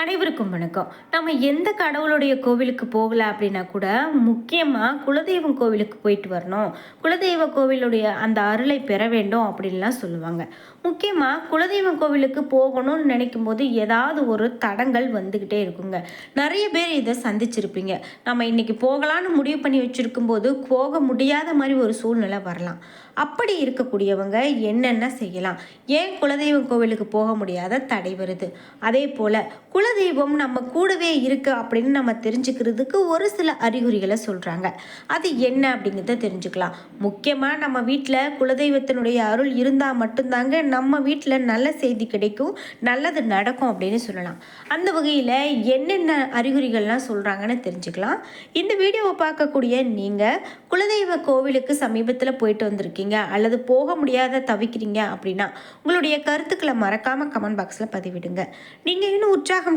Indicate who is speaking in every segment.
Speaker 1: அனைவருக்கும் வணக்கம். நம்ம எந்த கடவுளுடைய கோவிலுக்கு போகல அப்படின்னா கூட முக்கியமாக குலதெய்வம் கோவிலுக்கு போயிட்டு வரணும். குலதெய்வ கோவிலுடைய அந்த அருளை பெற வேண்டும் அப்படின்லாம் சொல்லுவாங்க. முக்கியமாக குலதெய்வம் கோவிலுக்கு போகணும்னு நினைக்கும் போது ஏதாவது ஒரு தடங்கள் வந்துக்கிட்டே இருக்குங்க. நிறைய பேர் இதை சந்திச்சிருப்பீங்க. நம்ம இன்னைக்கு போகலான்னு முடிவு பண்ணி வச்சுருக்கும் போது போக முடியாத மாதிரி ஒரு சூழ்நிலை வரலாம். அப்படி இருக்கக்கூடியவங்க என்னென்ன செய்யலாம்? ஏன் குலதெய்வம் கோவிலுக்கு போக முடியாத தடை வருது? அதே போல் குல குலதெய்வம் நம்ம கூடவே இருக்கு அப்படின்னு நம்ம தெரிஞ்சுக்கிறதுக்கு ஒரு சில அறிகுறிகளை சொல்கிறாங்க அது என்ன அப்படிங்கிறத தெரிஞ்சுக்கலாம். முக்கியமாக நம்ம வீட்டில் குலதெய்வத்தினுடைய அருள் இருந்தால் மட்டும்தாங்க நம்ம வீட்டில் நல்ல செய்தி கிடைக்கும் நல்லது நடக்கும் அப்படின்னு சொல்லலாம். அந்த வகையில் என்னென்ன அறிகுறிகள்லாம் சொல்கிறாங்கன்னு தெரிஞ்சுக்கலாம். இந்த வீடியோவை பார்க்கக்கூடிய நீங்கள் குலதெய்வ கோவிலுக்கு சமீபத்தில் போயிட்டு வந்திருக்கீங்க அல்லது போக முடியாத தவிக்கிறீங்க அப்படின்னா உங்களுடைய கருத்துக்களை மறக்காமல் கமெண்ட் பாக்ஸில் பதிவிடுங்க. நீங்கள் இன்னும் உற்சாகம்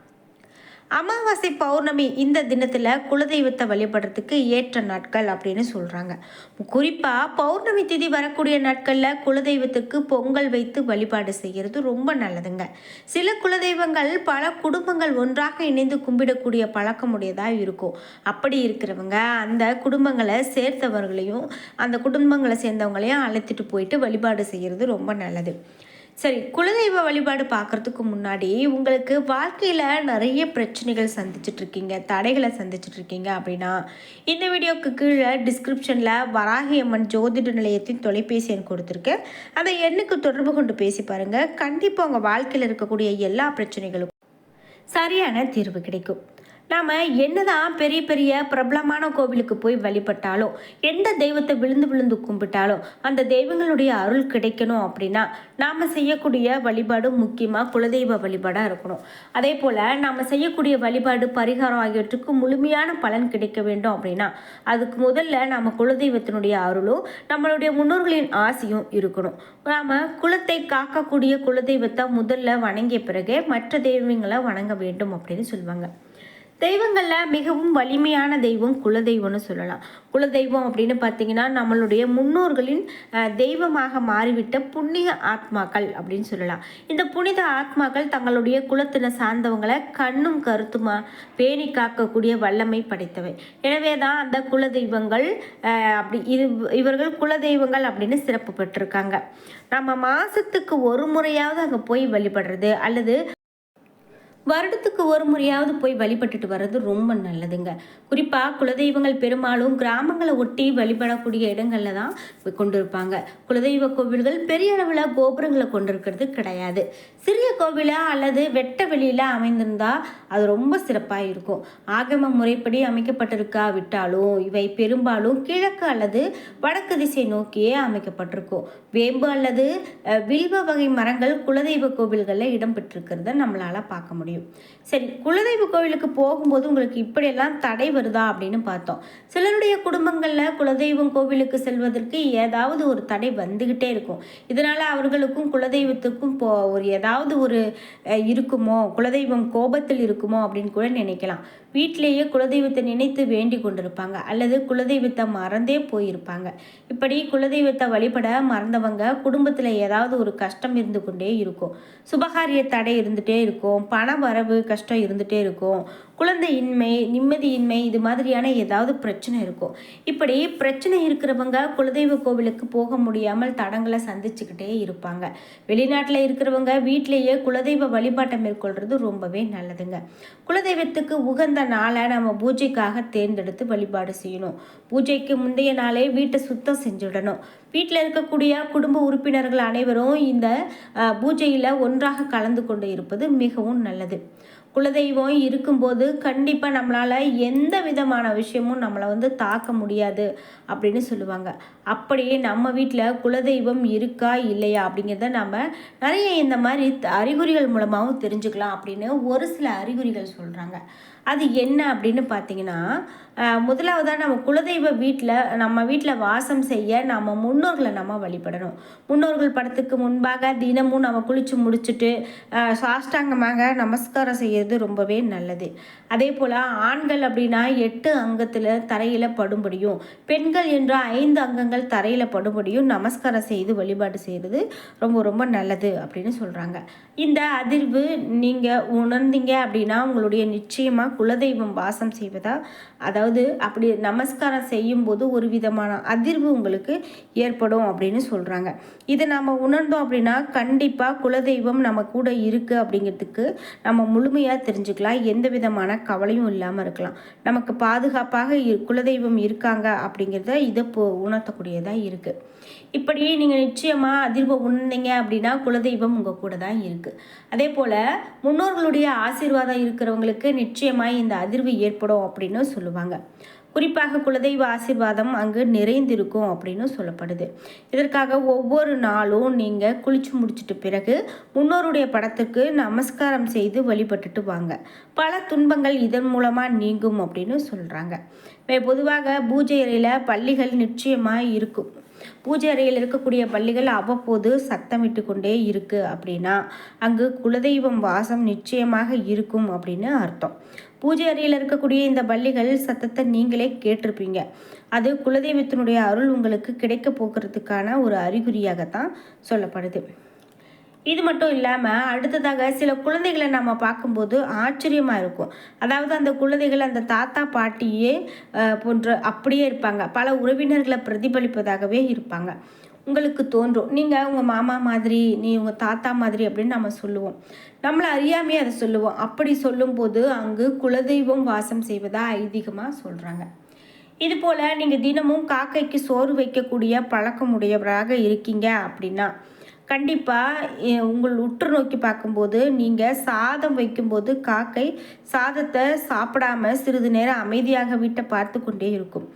Speaker 1: அமாவாசை பௌர்ணமி இந்த தினத்தில் குலதெய்வத்தை வழிபடுறதுக்கு ஏற்ற நாட்கள் அப்படின்னு சொல்கிறாங்க குறிப்பாக பௌர்ணமி திதி வரக்கூடிய நாட்களில் குலதெய்வத்துக்கு பொங்கல் வைத்து வழிபாடு செய்கிறது ரொம்ப நல்லதுங்க. சில குலதெய்வங்கள் பல குடும்பங்கள் ஒன்றாக இணைந்து கும்பிடக்கூடிய பழக்கமுடையதாக இருக்கும். அப்படி இருக்கிறவங்க அந்த குடும்பங்களை சேர்த்தவர்களையும் அந்த குடும்பங்களை சேர்ந்தவங்களையும் அழைத்துட்டு போயிட்டு வழிபாடு செய்கிறது ரொம்ப நல்லது. சரி குலதெய்வ வழிபாடு பார்க்குறதுக்கு முன்னாடி உங்களுக்கு வாழ்க்கையில் நிறைய பிரச்சனைகள் சந்திச்சுட்டு இருக்கீங்க தடைகளை சந்திச்சுட்டு இருக்கீங்க அப்படின்னா இந்த வீடியோக்கு கீழே டிஸ்கிரிப்ஷனில் வராகி அம்மன் ஜோதிட நிலையத்தின் தொலைபேசி எண் கொடுத்துருக்கேன். அந்த எண்ணுக்கு தொடர்பு கொண்டு பேசி பாருங்கள் கண்டிப்பாக உங்கள் வாழ்க்கையில் இருக்கக்கூடிய எல்லா பிரச்சனைகளுக்கும் சரியான தீர்வு கிடைக்கும். நாம் என்னதான் பெரிய பெரிய பிரபலமான கோவிலுக்கு போய் வழிபட்டாலும் எந்த தெய்வத்தை விழுந்து விழுந்து கும்பிட்டாலும் அந்த தெய்வங்களுடைய அருள் கிடைக்கணும் அப்படின்னா நாம் செய்யக்கூடிய வழிபாடு முக்கியமாக குலதெய்வ வழிபாடாக இருக்கணும். அதே போல் நாம் செய்யக்கூடிய வழிபாடு பரிகாரம் ஆகியவற்றுக்கு முழுமையான பலன் கிடைக்க வேண்டும் அப்படின்னா அதுக்கு முதல்ல நம்ம குலதெய்வத்தினுடைய அருளும் நம்மளுடைய முன்னோர்களின் ஆசையும் இருக்கணும். நாம் குலத்தை காக்கக்கூடிய குலதெய்வத்தை முதல்ல வணங்கிய பிறகு மற்ற தெய்வங்களை வணங்க வேண்டும் அப்படின்னு சொல்லுவாங்க. தெய்வங்களில் மிகவும் வலிமையான தெய்வம் குலதெய்வம்னு சொல்லலாம். குலதெய்வம் அப்படின்னு பார்த்தீங்கன்னா நம்மளுடைய முன்னோர்களின் தெய்வமாக மாறிவிட்ட புண்ணிய ஆத்மாக்கள் அப்படின்னு சொல்லலாம். இந்த புனித ஆத்மாக்கள் தங்களுடைய குலத்தினை சார்ந்தவங்களை கண்ணும் கருத்துமா பேணி காக்கக்கூடிய வல்லமை படைத்தவை. எனவே தான் அந்த குலதெய்வங்கள் அப்படி இது இவர்கள் குலதெய்வங்கள் அப்படின்னு சிறப்பு பெற்றிருக்காங்க. நம்ம மாதத்துக்கு ஒரு முறையாவது அங்கே போய் வழிபடுறது அல்லது வருடத்துக்கு ஒரு முறையாவது போய் வழிபட்டுட்டு வர்றது ரொம்ப நல்லதுங்க. குறிப்பாக குலதெய்வங்கள் பெரும்பாலும் கிராமங்களை ஒட்டி வழிபடக்கூடிய இடங்களில் தான் கொண்டிருப்பாங்க. குலதெய்வ கோவில்கள் பெரிய அளவில் கோபுரங்களை கொண்டிருக்கிறது கிடையாது. சிறிய கோவிலாக அல்லது வெட்ட வெளியில் அமைந்திருந்தால் அது ரொம்ப சிறப்பாக இருக்கும். ஆகம முறைப்படி அமைக்கப்பட்டிருக்கா விட்டாலும் இவை பெரும்பாலும் கிழக்கு அல்லது வடக்கு திசை நோக்கியே அமைக்கப்பட்டிருக்கும். வேம்பு அல்லது வில்வ வகை மரங்கள் குலதெய்வ கோவில்களில் இடம்பெற்றிருக்கிறத நம்மளால் பார்க்க முடியும். சரி குலதெய்வ கோவிலுக்கு போகும்போது உங்களுக்கு இப்படியெல்லாம் தடை வருதா அப்படின்னு பார்த்தோம். சிலருடைய குடும்பங்களில் குலதெய்வம் கோவிலுக்கு செல்வதற்கு ஏதாவது ஒரு தடை வந்துக்கிட்டே இருக்கும். இதனால் அவர்களுக்கும் குலதெய்வத்துக்கும் போ ஒரு ஏதாவது ஒரு இருக்குமோ குலதெய்வம் கோபத்தில் இருக்குமோ அப்படின்னு கூட நினைக்கலாம். வீட்டிலேயே குலதெய்வத்தை நினைத்து வேண்டி கொண்டிருப்பாங்க. அல்லது குலதெய்வத்தை மறந்தே போயிருப்பாங்க. இப்படி குலதெய்வத்தை வழிபட மறந்தவங்க குடும்பத்தில் ஏதாவது ஒரு கஷ்டம் இருந்து கொண்டே இருக்கும். சுபகாரிய தடை இருந்துகிட்டே இருக்கும். பண வரவு கஷ்டம் இருந்துகிட்டே இருக்கும். குழந்தையின்மை நிம்மதியின்மை இது மாதிரியான ஏதாவது பிரச்சனை இருக்கும் இப்படி பிரச்சனை இருக்கிறவங்க குலதெய்வ கோவிலுக்கு போக முடியாமல் தடங்களை சந்திச்சுக்கிட்டே இருப்பாங்க. வெளிநாட்டில் இருக்கிறவங்க வீட்டிலேயே குலதெய்வ வழிபாட்டை மேற்கொள்றது ரொம்பவே நல்லதுங்க. குலதெய்வத்துக்கு உகந்த நாளை நம்ம பூஜைக்காக தேர்ந்தெடுத்து வழிபாடு செய்யணும். பூஜைக்கு முந்தைய நாளே வீட்டை சுத்தம் செஞ்சுடணும். வீட்டில் இருக்கக்கூடிய குடும்ப உறுப்பினர்கள் அனைவரும் இந்த பூஜையில் ஒன்றாக கலந்து கொண்டு இருப்பது மிகவும் நல்லது. குலதெய்வம் இருக்கும்போது கண்டிப்பாக நம்மளால் எந்த விதமான விஷயமும் நம்மளை வந்து தாக்க முடியாது அப்படின்னு சொல்லுவாங்க. அப்படியே நம்ம வீட்டில் குலதெய்வம் இருக்கா இல்லையா அப்படிங்கிறத நம்ம நிறைய இந்த மாதிரி த- அறிகுறிகள் மூலமாகவும் தெரிஞ்சுக்கலாம் அப்படின்னு ஒரு சில அறிகுறிகள் சொல்கிறாங்க அது என்ன அப்படின்னு பார்த்தீங்கன்னா முதலாவதாக நம்ம குலதெய்வ வீட்டில் நம்ம வீட்டில் வாசம் செய்ய நம்ம முன்னோர்களை நம்ம வழிபடணும். முன்னோர்கள் படத்துக்கு முன்பாக தினமும் நம்ம குளித்து முடிச்சுட்டு சாஷ்டாங்கமாக நமஸ்காரம் செய்கிறது ரொம்பவே நல்லது. அதே போல் ஆண்கள் அப்படின்னா எட்டு அங்கத்தில் தரையில் படும்படியும் பெண்கள் என்ற ஐந்து அங்கங்கள் தரையில் படும்படியும் நமஸ்காரம் செய்து வழிபாடு செய்கிறது ரொம்ப ரொம்ப நல்லது அப்படின்னு சொல்கிறாங்க இந்த அதிர்வு நீங்கள் உணர்ந்தீங்க அப்படின்னா உங்களுடைய நிச்சயமாக குலதெய்வம் வாசம் செய்வதா? அதாவது அப்படி நமஸ்காரம் செய்யும்போது ஒரு விதமான அதிர்வு உங்களுக்கு ஏற்படும் அப்படின்னு சொல்கிறாங்க இதை நம்ம உணர்ந்தோம் அப்படின்னா கண்டிப்பாக குலதெய்வம் நம்ம கூட இருக்குது அப்படிங்கிறதுக்கு நம்ம முழுமையாக தெரிஞ்சுக்கலாம். எந்த விதமான கவலையும் இல்லாமல் இருக்கலாம். நமக்கு பாதுகாப்பாக குலதெய்வம் இருக்காங்க அப்படிங்கிறத இதை உணர்த்தக்கூடியதாக இருக்குது இப்படி நீங்கள் நிச்சயமாக அதிர்வை உணர்ந்தீங்க அப்படின்னா குலதெய்வம் உங்கள் கூட தான் இருக்குது அதே போல் முன்னோர்களுடைய ஆசீர்வாதம் இருக்கிறவங்களுக்கு நிச்சயமாக இந்த அதிர்வு ஏற்படும் அப்படின்னு சொல்லுவாங்க. குறிப்பாக குலதெய்வ ஆசீர்வாதம் அங்கு நிறைந்திருக்கும் அப்படின்னு சொல்லப்படுது. இதற்காக ஒவ்வொரு நாளும் நீங்கள் குளிச்சு முடிச்சிட்ட பிறகு முன்னோருடைய படத்துக்கு நமஸ்காரம் செய்து வழிபட்டுட்டு வாங்க. பல துன்பங்கள் இதன் மூலமாக நீங்கும் அப்படின்னு சொல்கிறாங்க பொதுவாக பூஜை அறையில் பள்ளிகள் நிச்சயமாக இருக்கும். பூஜை அறையில் இருக்கக்கூடிய பள்ளிகள் அவ்வப்போது சத்தமிட்டு கொண்டே இருக்குது அப்படின்னா அங்கு குலதெய்வம் வாசம் நிச்சயமாக இருக்கும் அப்படின்னு அர்த்தம். பூஜை அறையில் இருக்கக்கூடிய இந்த பள்ளிகள் சத்தத்தை நீங்களே கேட்டிருப்பீங்க. அது குலதெய்வத்தினுடைய அருள் உங்களுக்கு கிடைக்க போக்குறதுக்கான ஒரு அறிகுறியாகத்தான் சொல்லப்படுது. இது மட்டும் இல்லாமல் அடுத்ததாக சில குழந்தைகளை நம்ம பார்க்கும்போது ஆச்சரியமாக இருக்கும். அதாவது அந்த குழந்தைகள் அந்த தாத்தா பாட்டியே போன்ற அப்படியே இருப்பாங்க. பல உறவினர்களை பிரதிபலிப்பதாகவே இருப்பாங்க. உங்களுக்கு தோன்றும். நீங்கள் உங்கள் மாமா மாதிரி நீ உங்கள் தாத்தா மாதிரி அப்படின்னு நம்ம சொல்லுவோம். நம்மளை அறியாமையே அதை சொல்லுவோம். அப்படி சொல்லும்போது அங்கு குலதெய்வம் வாசம் செய்வதாக ஐதீகமாக சொல்கிறாங்க இது போல் நீங்கள் தினமும் காக்கைக்கு சோறு வைக்கக்கூடிய பழக்கம் உடையவராக இருக்கீங்க அப்படின்னா கண்டிப்பாக உங்கள் உற்று நோக்கி பார்க்கும்போது நீங்கள் சாதம் வைக்கும்போது காக்கை சாதத்தை சாப்பிடாம சிறிது நேரம் அமைதியாக வீட்டை பார்த்து கொண்டே இருக்கும்.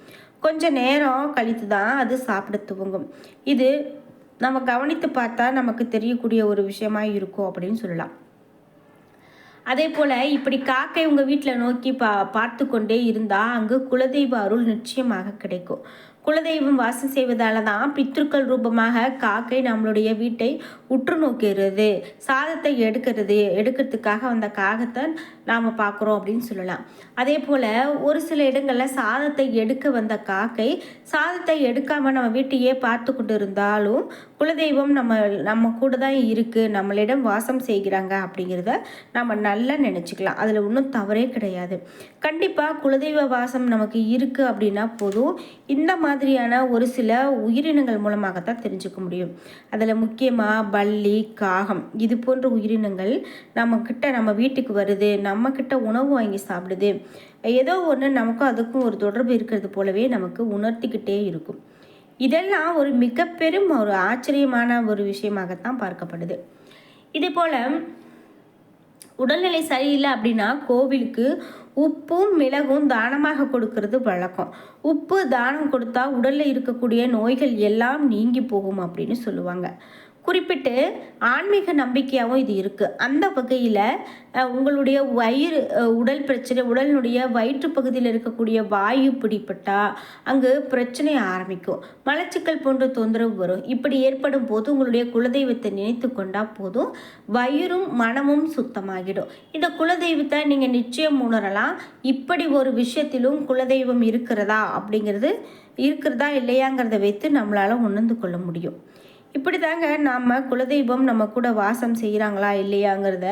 Speaker 1: கொஞ்ச நேரம் கழித்து தான் அது சாப்பிட துவங்கும். இது நம்ம கவனித்து பார்த்தா நமக்கு தெரியக்கூடிய ஒரு விஷயமா இருக்கும் அப்படின்னு சொல்லலாம். அதே போல் இப்படி காக்கை உங்கள் வீட்டில் நோக்கி பா பார்த்து கொண்டே இருந்தால் அங்கு குலதெய்வ அருள் நிச்சயமாக கிடைக்கும். குலதெய்வம் வாசம் செய்வதால தான் பித்ருக்கள் ரூபமாக காக்கை நம்மளுடைய வீட்டை உற்று நோக்கிறது சாதத்தை எடுக்கிறது எடுக்கிறதுக்காக வந்த காகத்தை நாம் பார்க்குறோம் அப்படின்னு சொல்லலாம். அதே போல் ஒரு சில இடங்களில் சாதத்தை எடுக்க வந்த காக்கை சாதத்தை எடுக்காமல் நம்ம வீட்டையே பார்த்து கொண்டு இருந்தாலும் குலதெய்வம் நம்ம நம்ம கூட தான் இருக்குது நம்மளிடம் வாசம் செய்கிறாங்க அப்படிங்கிறத நம்ம நல்லா நினச்சிக்கலாம். அதில் ஒன்றும் தவறே கிடையாது. கண்டிப்பாக குலதெய்வ வாசம் நமக்கு இருக்குது அப்படின்னா போதும். இந்த மாதிரியான ஒரு சில உயிரினங்கள் மூலமாகத்தான் தெரிஞ்சுக்க முடியும். அதில் முக்கியமாக பள்ளி காகம் இது போன்ற உயிரினங்கள் நம்மக்கிட்ட நம்ம வீட்டுக்கு வருது நம்மக்கிட்ட உணவு வாங்கி சாப்பிடுது. ஏதோ ஒன்று நமக்கும் அதுக்கும் ஒரு தொடர்பு இருக்கிறது போலவே நமக்கு உணர்த்திக்கிட்டே இருக்கும். இதெல்லாம் ஒரு மிக பெரும் ஒரு ஆச்சரியமான ஒரு விஷயமாகத்தான் பார்க்கப்படுது. இதே போல் உடல்நிலை சரியில்லை அப்படின்னா கோவிலுக்கு உப்பும் மிளகும் தானமாக கொடுக்கறது வழக்கம். உப்பு தானம் கொடுத்தா உடலில் இருக்கக்கூடிய நோய்கள் எல்லாம் நீங்கி போகும் அப்படின்னு சொல்லுவாங்க. குறிப்பிட்டு ஆன்மீக நம்பிக்கையாகவும் இது இருக்குது அந்த வகையில் உங்களுடைய வயிறு உடல் பிரச்சனை உடலினுடைய வயிற்று பகுதியில் இருக்கக்கூடிய வாயு பிடிப்பட்டால் அங்கு பிரச்சனை ஆரம்பிக்கும். மலச்சிக்கல் போன்ற தொந்தரவு வரும். இப்படி ஏற்படும் போது உங்களுடைய குலதெய்வத்தை நினைத்து கொண்டால் போதும். வயிறும் மனமும் சுத்தமாகிடும். இந்த குலதெய்வத்தை நீங்கள் நிச்சயம் உணரலாம். இப்படி ஒரு விஷயத்திலும் குலதெய்வம் இருக்கிறதா அப்படிங்கிறது இருக்கிறதா இல்லையாங்கிறத வைத்து நம்மளால் உணர்ந்து கொள்ள முடியும். இப்படி தாங்க நாம் குலதெய்வம் நம்ம கூட வாசம் செய்கிறாங்களா இல்லையாங்கிறத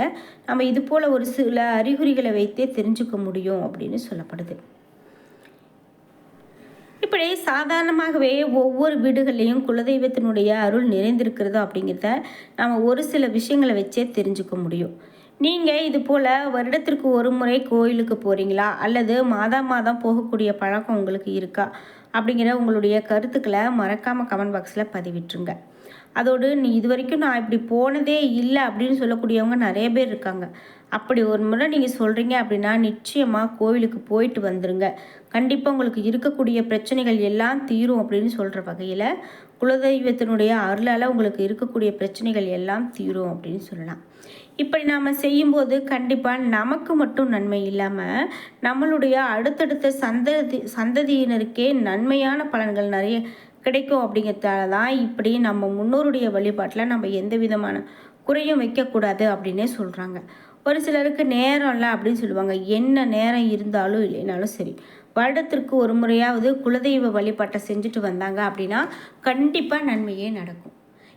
Speaker 1: நம்ம இது போல் ஒரு சில அறிகுறிகளை வைத்தே தெரிஞ்சுக்க முடியும் அப்படின்னு சொல்லப்படுது. இப்படி சாதாரணமாகவே ஒவ்வொரு வீடுகள்லேயும் குலதெய்வத்தினுடைய அருள் நிறைந்திருக்கிறது அப்படிங்கிறத நம்ம ஒரு சில விஷயங்களை வச்சே தெரிஞ்சுக்க முடியும். நீங்கள் இது போல் வருடத்திற்கு ஒரு முறை கோயிலுக்கு போகிறீங்களா அல்லது மாதம் மாதம் போகக்கூடிய பழக்கம் உங்களுக்கு இருக்கா? அப்படிங்கிற உங்களுடைய கருத்துக்களை மறக்காமல் கமெண்ட் பாக்ஸில் பதிவிட்டுருங்க. அதோடு நீ இது வரைக்கும் நான் இப்படி போனதே இல்லை அப்படின்னு சொல்லக்கூடியவங்க நிறைய பேர் இருக்காங்க. அப்படி ஒரு முறை நீங்கள் சொல்கிறீங்க அப்படின்னா நிச்சயமாக கோவிலுக்கு போயிட்டு வந்துடுங்க கண்டிப்பாக உங்களுக்கு இருக்கக்கூடிய பிரச்சனைகள் எல்லாம் தீரும் அப்படின்னு சொல்கிற வகையில் குலதெய்வத்தினுடைய அருளால் உங்களுக்கு இருக்கக்கூடிய பிரச்சனைகள் எல்லாம் தீரும் அப்படின்னு சொல்லலாம். இப்படி நாம் செய்யும்போது கண்டிப்பாக நமக்கு மட்டும் நன்மை இல்லாமல் நம்மளுடைய அடுத்தடுத்த சந்ததி சந்ததியினருக்கே நன்மையான பலன்கள் நிறைய கிடைக்கும் அப்படிங்கிறதால தான் இப்படி நம்ம முன்னோருடைய வழிபாட்டில் நம்ம எந்த விதமான குறையும் வைக்கக்கூடாது அப்படின்னே சொல்கிறாங்க ஒரு சிலருக்கு நேரம் இல்லை அப்படின்னு சொல்லுவாங்க. என்ன நேரம் இருந்தாலும் இல்லைனாலும் சரி. வருடத்திற்கு ஒரு முறையாவது குலதெய்வ வழிபாட்டை செஞ்சுட்டு வந்தாங்க அப்படின்னா கண்டிப்பாக நன்மையே நடக்கும்.